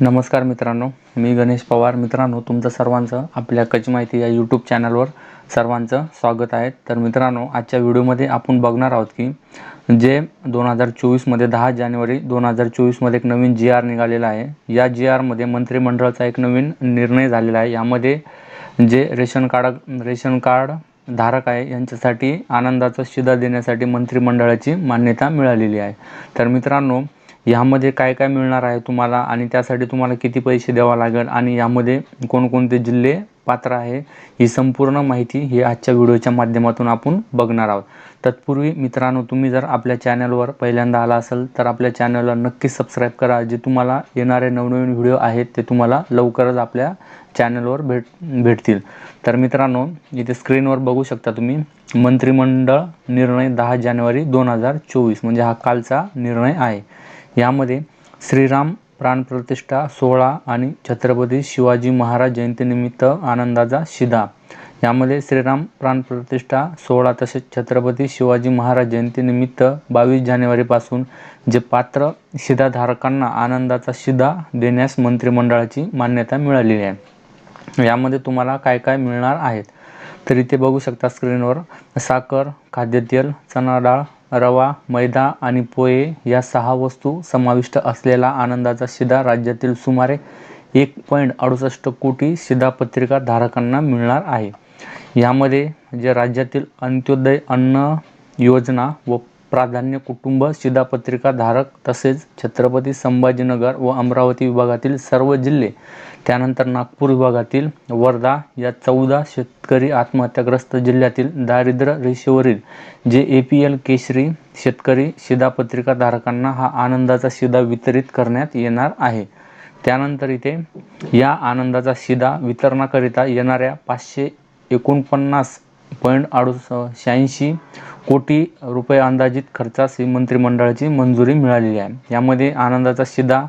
नमस्कार मित्रांनो मी गणेश पवार. मित्रांनो तुमचं सर्वांचं आपल्या कच माहिती या यूट्यूब चॅनलवर सर्वांचं स्वागत आहे. तर मित्रांनो आजच्या व्हिडिओमध्ये आपण बघणार आहोत की जे दोन हजार चोवीसमध्ये दहा जानेवारी दोन हजार चोवीसमध्ये एक नवीन जी आर निघालेला आहे. या जी आरमध्ये मंत्रिमंडळाचा एक नवीन निर्णय झालेला आहे. यामध्ये जे रेशन कार्ड रेशन कार्ड धारक आहे यांच्यासाठी आनंदाचा शिदा देण्यासाठी मंत्रिमंडळाची मान्यता मिळालेली आहे. तर मित्रांनो यामध्ये काय काय मिळणार आहे तुम्हाला आणि त्यासाठी तुम्हाला किती पैसे द्यावा लागेल आणि यामध्ये कोणकोणते जिल्हे पात्र आहे ही संपूर्ण माहिती ही आजच्या व्हिडिओच्या माध्यमातून आपण बघणार आहोत. तत्पूर्वी मित्रांनो तुम्ही जर आपल्या चॅनलवर पहिल्यांदा आला असेल तर आपल्या चॅनलला नक्की सबस्क्राईब करा. जे तुम्हाला येणारे नवनवीन व्हिडिओ आहेत ते तुम्हाला लवकरच आपल्या चॅनलवर भेट भेटतील. तर मित्रांनो इथे स्क्रीनवर बघू शकता तुम्ही मंत्रिमंडळ निर्णय दहा जानेवारी दोन हजार चोवीस म्हणजे हा कालचा निर्णय आहे. यामध्ये श्रीराम प्राणप्रतिष्ठा सोहळा आणि छत्रपती शिवाजी महाराज जयंतीनिमित्त आनंदाचा शिदा. यामध्ये श्रीराम प्राणप्रतिष्ठा सोहळा तसेच छत्रपती शिवाजी महाराज जयंतीनिमित्त बावीस जानेवारीपासून जे पात्र शिधाधारकांना आनंदाचा शिदा देण्यास मंत्रिमंडळाची मान्यता मिळालेली आहे. यामध्ये तुम्हाला काय काय मिळणार आहेत? तर इथे बघू शकता स्क्रीनवर साखर खाद्यतेल चणा डाळ रवा मैदा आणि पोहे या सहा वस्तू समाविष्ट असलेला आनंदाचा शिदा राज्यातील सुमारे एक पॉईंट अडुसष्ट कोटी शिधापत्रिका धारकांना मिळणार आहे. यामध्ये जे राज्यातील अंत्योदय अन्न योजना व प्राधान्य कुटुंब शिधापत्रिका धारक तसेच छत्रपती संभाजीनगर व अमरावती विभागातील सर्व जिल्हे त्यानंतर नागपूर विभागातील वर्धा या चौदा शेतकरी आत्महत्याग्रस्त जिल्ह्यातील दारिद्र्य रेषेवरील जे ए पी एल केशरी शेतकरी शिधापत्रिका धारकांना हा आनंदाचा शिदा वितरित करण्यात येणार आहे. त्यानंतर इथे या आनंदाचा शिदा वितरणाकरिता येणाऱ्या पाचशे एकोणपन्नास पॉईंट अडुस शहाऐंशी कोटी रुपये अंदाजित खर्चास ही मंत्रिमंडळाची मंजुरी मिळालेली आहे. यामध्ये आनंदाचा शिदा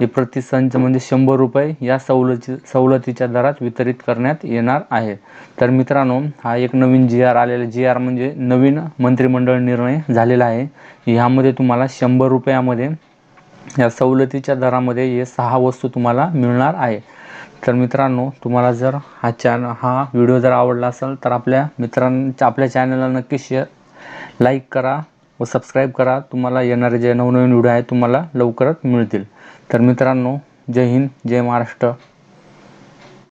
हे प्रतिसंच म्हणजे शंभर रुपये या सवलती सवलतीच्या दरात वितरित करण्यात येणार आहे. तर मित्रांनो हा एक नवीन जी आर आलेला जी आर म्हणजे नवीन मंत्रिमंडळ निर्णय झालेला आहे. ह्यामध्ये तुम्हाला शंभर रुपयामध्ये या सवलतीच्या दरामध्ये हे सहा वस्तू तुम्हाला मिळणार आहे. तर मित्रांनो तुम्हाला जर हा चॅन हा व्हिडिओ जर आवडला असेल तर आपल्या मित्रांच्या आपल्या चॅनलला नक्की शेअर लाईक करा व सबस्क्राईब करा. तुम्हाला येणारे जे नवनवीन व्हिडिओ आहे तुम्हाला लवकरच मिळतील. तर मित्रांनो जय हिंद जय महाराष्ट्र.